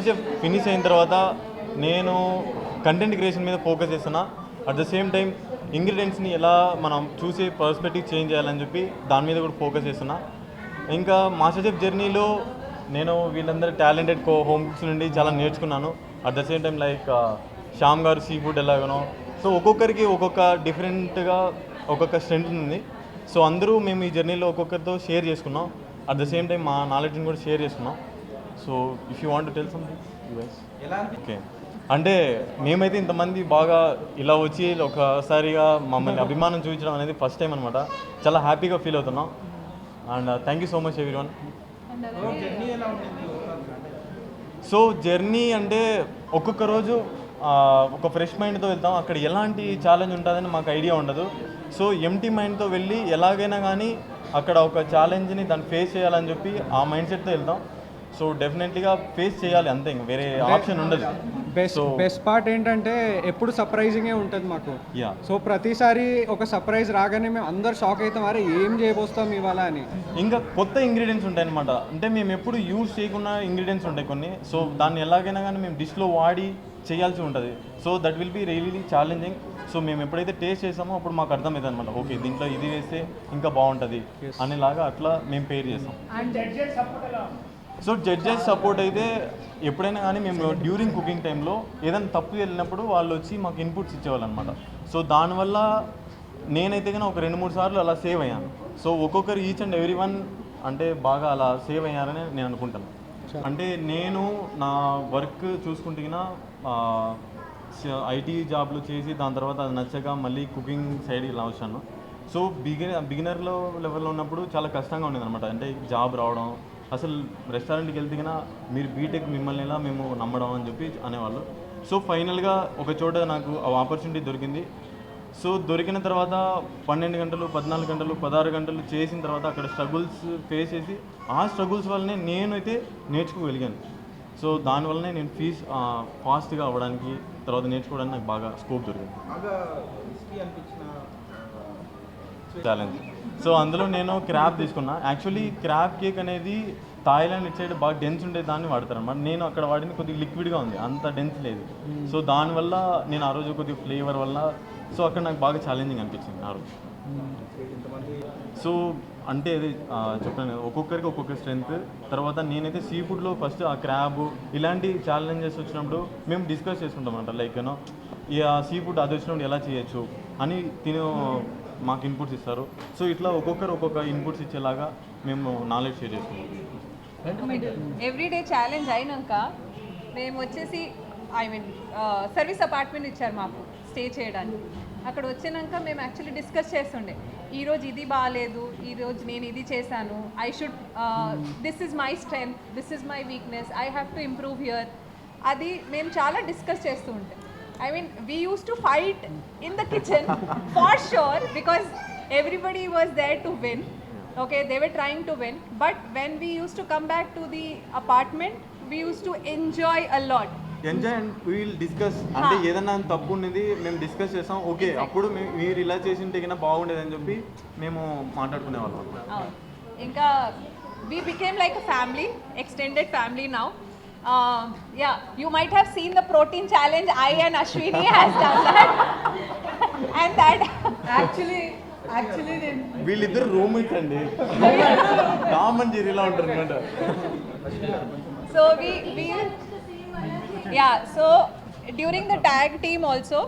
Master finish అయిన తర్వాత నేను కంటెంట్ క్రియేషన్ మీద ఫోకస్ చేస్తున్నా. అట్ ద సేమ్ టైం ఇంగ్రీడియంట్స్ని ఎలా మనం చూసి పర్స్పెక్టివ్ చేంజ్ చేయాలని చెప్పి దాని మీద కూడా ఫోకస్ చేస్తున్నా. ఇంకా మాస్టర్ చెఫ్ జర్నీలో నేను వీళ్ళందరూ టాలెంటెడ్ కో హోమ్ కుక్స్ నుండి చాలా నేర్చుకున్నాను. At the same time like Shyam గారు సీ ఫుడ్ ఎలాగనో. సో ఒక్కొక్కరికి ఒక్కొక్క డిఫరెంట్గా ఒక్కొక్క స్ట్రెంత్ ఉంది. సో అందరూ మేము ఈ జర్నీలో ఒక్కొక్కరితో షేర్ చేసుకున్నాం. అట్ ద సేమ్ టైం మా నాలెడ్జ్ని కూడా షేర్ చేసుకున్నాం. So if you want tell something okay అంటే మేమైతే ఇంతమంది బాగా ఇలా వచ్చి ఒకసారిగా మమ్మల్ని అభిమానం చూపించడం అనేది ఫస్ట్ టైం అనమాట చాలా హ్యాపీగా ఫీల్ అవుతున్నాం. And thank you so much everyone so journey అంటే ఒక్కొక్క రోజు ఆ, ఒక ఫ్రెష్ మైండ్తో వెళ్తాం. అక్కడ ఎలాంటి ఛాలెంజ్ ఉంటుందని మాకు ఐడియా ఉండదు. సో ఎంటీ మైండ్తో వెళ్ళి ఎలాగైనా కానీ అక్కడ ఒక ఛాలెంజ్ని దాన్ని ఫేస్ చేయాలని చెప్పి ఆ మైండ్ సెట్తో వెళ్తాం. సో డెఫినెట్లీగా ఫేస్ చేయాలి అంతే ఇంక వేరే ఆప్షన్ ఉండదు. బెస్ట్ బెస్ట్ పార్ట్ ఏంటంటే ఎప్పుడు సర్ప్రైజింగే ఉంటుంది మాకు. యా సో ప్రతిసారి ఒక సర్ప్రైజ్ రాగానే మేము అందరు షాక్ అవుతాం అరే ఏం చేయబోస్తాం ఇవాళ అని. ఇంకా కొత్త ఇంగ్రీడియంట్స్ ఉంటాయి అనమాట అంటే మేము ఎప్పుడు యూజ్ చేయకుండా ఇంగ్రీడియంట్స్ ఉంటాయి కొన్ని. సో దాన్ని ఎలాగైనా కానీ మేము డిష్లో వాడి చేయాల్సి ఉంటుంది. So that will be really challenging so మేము ఎప్పుడైతే టేస్ట్ చేసామో అప్పుడు మాకు అర్థమవుతుంది అనమాట ఓకే దీంట్లో ఇది వేస్తే ఇంకా బాగుంటుంది అనేలాగా అట్లా మేము పేర్ చేస్తాం. సో జడ్జెస్ సపోర్ట్ అయితే ఎప్పుడైనా కానీ మేము డ్యూరింగ్ కుకింగ్ టైంలో ఏదైనా తప్పు వెళ్ళినప్పుడు వాళ్ళు వచ్చి మాకు ఇన్పుట్స్ ఇచ్చేవాళ్ళు అనమాట సో దానివల్ల నేనైతే కానీ ఒక రెండు మూడు సార్లు అలా సేవ్ అయ్యాను. సో ఒక్కొక్కరు ఈచ్ అండ్ ఎవ్రీ వన్ అంటే బాగా అలా సేవ్ అయ్యారని నేను అనుకుంటాను. అంటే నేను నా వర్క్ చూసుకుంటే ఐటీ జాబ్లు చేసి దాని తర్వాత అది నచ్చక మళ్ళీ కుకింగ్ సైడ్ ఇలా వచ్చాను. సో బిగిన బిగినర్లో లెవెల్లో ఉన్నప్పుడు చాలా కష్టంగా ఉండేది అనమాట అంటే జాబ్ రావడం అసలు రెస్టారెంట్కి వెళ్తే కన్నా మీరు బీటెక్ మిమ్మల్ని ఎలా మేము నమ్మడం అని చెప్పి అనేవాళ్ళు. సో ఫైనల్గా ఒక చోట నాకు ఆ ఆపర్చునిటీ దొరికింది. సో దొరికిన తర్వాత పన్నెండు గంటలు పద్నాలుగు గంటలు పదహారు గంటలు చేసిన తర్వాత అక్కడ స్ట్రగుల్స్ ఫేస్ చేసి ఆ స్ట్రగుల్స్ వల్లనే నేనైతే నేర్చుకోగలిగాను. సో దానివల్లనే నేను ఫీజ్ ఫాస్ట్గా అవ్వడానికి తర్వాత నేర్చుకోవడానికి నాకు బాగా స్కోప్ దొరికింది. ఛాలెంజ్ సో అందులో నేను క్రాప్ తీసుకున్నా. యాక్చువల్లీ క్రాప్ కేక్ అనేది థాయిలాండ్ ఇటు సైడ్ బాగా డెన్స్ ఉండే దాన్ని వాడతారు అనమాట నేను అక్కడ వాడిన కొద్దిగా లిక్విడ్గా ఉంది. అంత డెన్స్ లేదు. సో దానివల్ల నేను ఆ రోజు కొద్దిగా ఫ్లేవర్ వల్ల సో అక్కడ నాకు బాగా ఛాలెంజింగ్ అనిపించింది ఆ రోజు. సో అంటే అది చెప్పాను ఒక్కొక్కరికి ఒక్కొక్క స్ట్రెంత్ తర్వాత నేనైతే సీ ఫుడ్లో ఫస్ట్ ఆ క్రాబ్ ఇలాంటి ఛాలెంజెస్ వచ్చినప్పుడు మేము డిస్కస్ చేసుకుంటాం లైక్ యూనో ఈ సీ ఫుడ్ అది వచ్చినప్పుడు ఎలా చేయొచ్చు అని తిను మాకు ఇన్పుట్స్ ఇస్తారు. సో ఇట్లా ఒక్కొక్కరు ఒక్కొక్క ఇన్పుట్స్ ఇచ్చేలాగా మేము నాలెడ్జ్ షేర్ చేసుకుంటాం. ఎవ్రీడే ఛాలెంజ్ అయినాక మేము వచ్చేసి ఐ మీన్ సర్వీస్ అపార్ట్మెంట్ ఇచ్చారు మాకు స్టే చేయడానికి. అక్కడ వచ్చినాక మేము యాక్చువల్లీ డిస్కస్ చేస్తుండే. ఈరోజు ఇది బాగాలేదు ఈరోజు నేను ఇది చేశాను. I should this is my strength this is my weakness I have to improve here అది మేము చాలా డిస్కస్ చేస్తూ ఉంటాం I mean we used to fight in the kitchen for sure because everybody was there to win okay they were trying to win. But when we used to come back to the apartment we used to enjoy a lot. Enjoy and we'll discuss అంటే ఏదన్నా తప్పు ఉన్నది మేము discuss చేస్తాం. Okay అప్పుడు మీరు ఇలా చేసి ఉంటే కన్నా బాగుండేది అని చెప్పి మేము మాట్లాడుకునే వాళ్ళం. ఇంకా we became like a family extended family now uh, yeah you might have seen the protein challenge i and ashwini has done that and that actually actually నేను వీళ్ళిద్దరు రూమ్మేట్స్ అండి టామ్ అండ్ జెర్రీలా ఉంటారు అనమాట so we we yeah so during the tag team also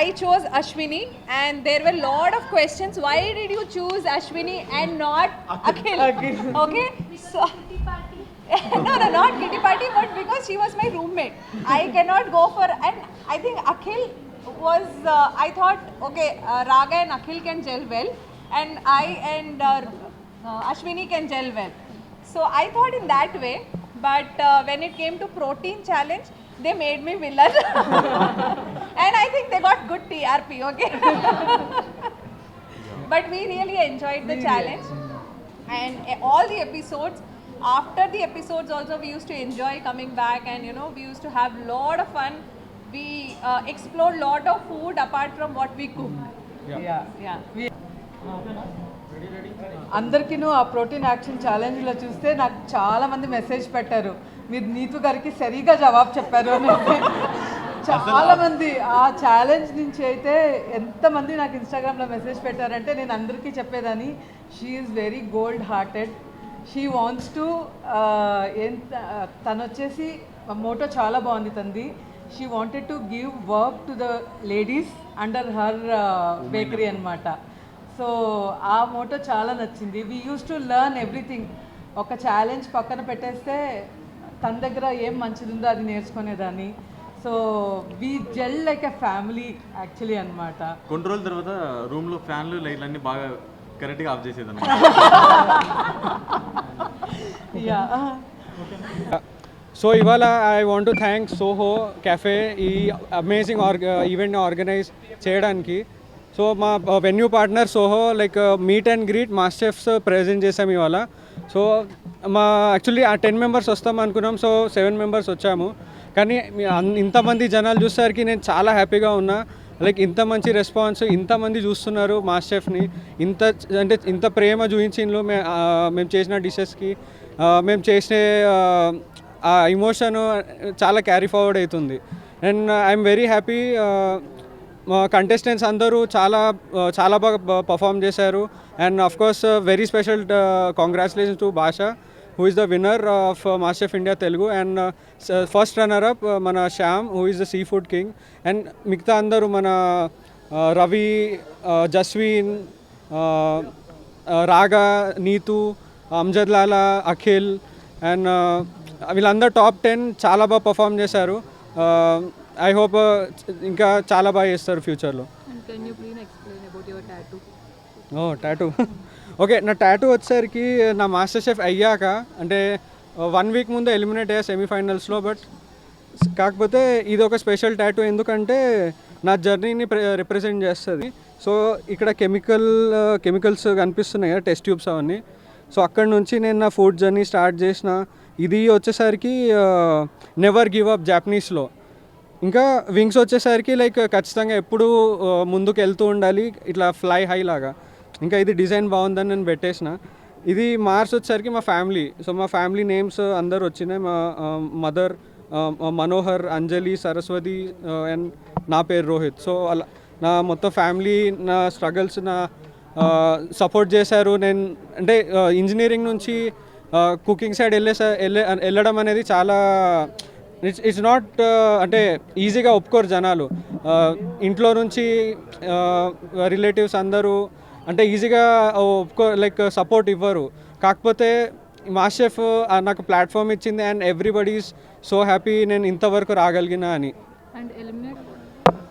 i chose ashwini and there were lot of questions why did you choose ashwini and not akhil okay so no no not kitty party but because she was my roommate i cannot go for and i think akhil was uh, i thought okay uh, raga and akhil can gel well and i and uh, uh, ashwini can gel well. So I thought in that way, but uh, when it came to protein challenge, they made me villain, and I think they got good TRP. Okay, but we really enjoyed the challenge, and uh, all the episodes. After the episodes, also we used to enjoy coming back, and you know we used to have lot of fun. We uh, explored lot of food apart from what we cooked. Yeah Yeah. అందరికీను ఆ protein action ఛాలెంజ్లో చూస్తే నాకు చాలా మంది message పెట్టారు మీరు నీతు గారికి సరిగా జవాబు చెప్పారు అని చాలా మంది ఆ ఛాలెంజ్ నుంచి అయితే ఎంతమంది నాకు ఇన్స్టాగ్రామ్లో మెసేజ్ పెట్టారంటే నేను అందరికీ చెప్పేదాన్ని she is very gold hearted she wants to ఎంత తను వచ్చేసి మోటో చాలా బాగుంది తంది she wanted to give work to the ladies under her bakery అనమాట సో ఆ మోటో చాలా నచ్చింది. We use to learn everything ఒక ఛాలెంజ్ పక్కన పెట్టేస్తే తన దగ్గర ఏం మంచిది ఉందో అది నేర్చుకునేదాన్ని. So we gel like a family actually అనమాట కొన్ని రోజుల తర్వాత రూమ్లో ఫ్యాన్లు లైట్లు అన్నీ బాగా కరెక్ట్గా ఆఫ్ చేసేదాన్ని యా సో ఇవాళ I want to thank Soho cafe ఈ అమేజింగ్ ఆర్గ ఈవెంట్ని ఆర్గనైజ్ చేయడానికి. సో మా venue partner Soho like meet and greet master chefs present చేసాం ఇవాళ సో మా యాక్చువల్లీ ఆ టెన్ మెంబర్స్ వస్తాం అనుకున్నాం సో సెవెన్ మెంబర్స్ వచ్చాము. కానీ ఇంతమంది జనాలు చూసేసరికి నేను చాలా హ్యాపీగా ఉన్నా. లైక్ ఇంత మంచి రెస్పాన్స్ ఇంతమంది చూస్తున్నారు మా షెఫ్ని. ఇంత అంటే ఇంత ప్రేమ చూపించిండ్రు మే మేము చేసిన డిషెస్కి. మేము చేసే ఆ, ఆ ఇమోషన్ చాలా క్యారీ ఫార్వర్డ్ అవుతుంది and I'm very happy contestants అందరూ చాలా చాలా బాగా పర్ఫామ్ చేశారు. And of course very special congratulation to Basha. Who is the winner of master of India Telugu and first runner up మన Shyam who is the seafood king and మిగతా అందరూ మన Ravi Jasveen Raga Neetu Amjad Lala Akhil and వీళ్ళందరూ టాప్ టెన్ చాలా బాగా perform చేశారు. I hope ఇంకా చాలా బాగా చేస్తారు ఫ్యూచర్లో And can you please explain about your tattoo? Oh tattoo okay నా టాటూ వచ్చేసరికి నా మాస్టర్ షెఫ్ అయ్యాక అంటే వన్ వీక్ ముందు ఎలిమినేట్ అయ్యా సెమీఫైనల్స్లో బట్ కాకపోతే ఇది ఒక స్పెషల్ టాటూ ఎందుకంటే నా జర్నీని రిప్రజెంట్ చేస్తుంది. సో ఇక్కడ కెమికల్ కెమికల్స్ uh, కనిపిస్తున్నాయి కదా టెస్ట్ ట్యూబ్స్ అవన్నీ. సో అక్కడ నుంచి నేను నా ఫుడ్ జర్నీ స్టార్ట్ చేసిన. ఇది వచ్చేసరికి నెవర్ గివ్ అప్ జాపనీస్లో ఇంకా వింగ్స్ వచ్చేసరికి లైక్ ఖచ్చితంగా ఎప్పుడు uh, ముందుకు వెళ్తూ ఉండాలి. ఇట్లా ఫ్లై హై లాగా. ఇంకా ఇది డిజైన్ బాగుందని నేను పెట్టేసిన. ఇది మార్స్ వచ్చేసరికి మా ఫ్యామిలీ. సో మా ఫ్యామిలీ నేమ్స్ అందరు వచ్చినాయి. మా మదర్ మనోహర్ అంజలి సరస్వతి అండ్ నా పేరు రోహిత్. సో అలా నా మొత్తం ఫ్యామిలీ నా స్ట్రగల్స్ నా సపోర్ట్ చేశారు. నేను అంటే ఇంజనీరింగ్ నుంచి కుకింగ్ సైడ్ వెళ్ళే వెళ్ళడం అనేది చాలా ఇట్స్ ఇట్స్ నాట్ అంటే ఈజీగా ఒప్పుకోరు జనాలు. ఇంట్లో నుంచి రిలేటివ్స్ అందరూ అంటే ఈజీగా ఒప్పుకో లైక్ సపోర్ట్ ఇవ్వరు. కాకపోతే మా షెఫ్ నాకు ప్లాట్ఫామ్ ఇచ్చింది అండ్ ఎవ్రీబడీస్ సో హ్యాపీ నేను ఇంతవరకు రాగలిగిన అని.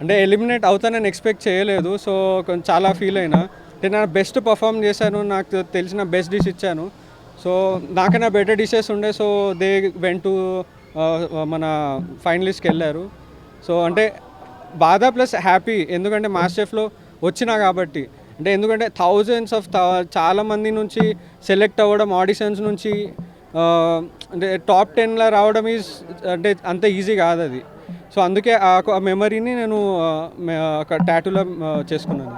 అంటే ఎలిమినేట్ అవుతానని ఎక్స్పెక్ట్ చేయలేదు సో కొంచెం చాలా ఫీల్ అయినా. నేను నా బెస్ట్ పర్ఫామ్ చేశాను నాకు తెలిసిన బెస్ట్ డిష్ ఇచ్చాను. సో నాకైనా బెటర్ డిషెస్ ఉండే సో దే వెంట్ టు మన ఫైనలిస్ట్కి వెళ్ళారు. సో అంటే బాధ ప్లస్ హ్యాపీ ఎందుకంటే మాస్టర్ షెఫ్లో వచ్చినా కాబట్టి. అంటే ఎందుకంటే థౌజండ్స్ ఆఫ్ చాలామంది నుంచి సెలెక్ట్ అవ్వడం ఆడిషన్స్ నుంచి అంటే టాప్ టెన్లో రావడం ఈజ్ అంటే అంత ఈజీ కాదు అది. సో అందుకే ఆ మెమరీని నేను టాటూలో చేసుకున్నాను.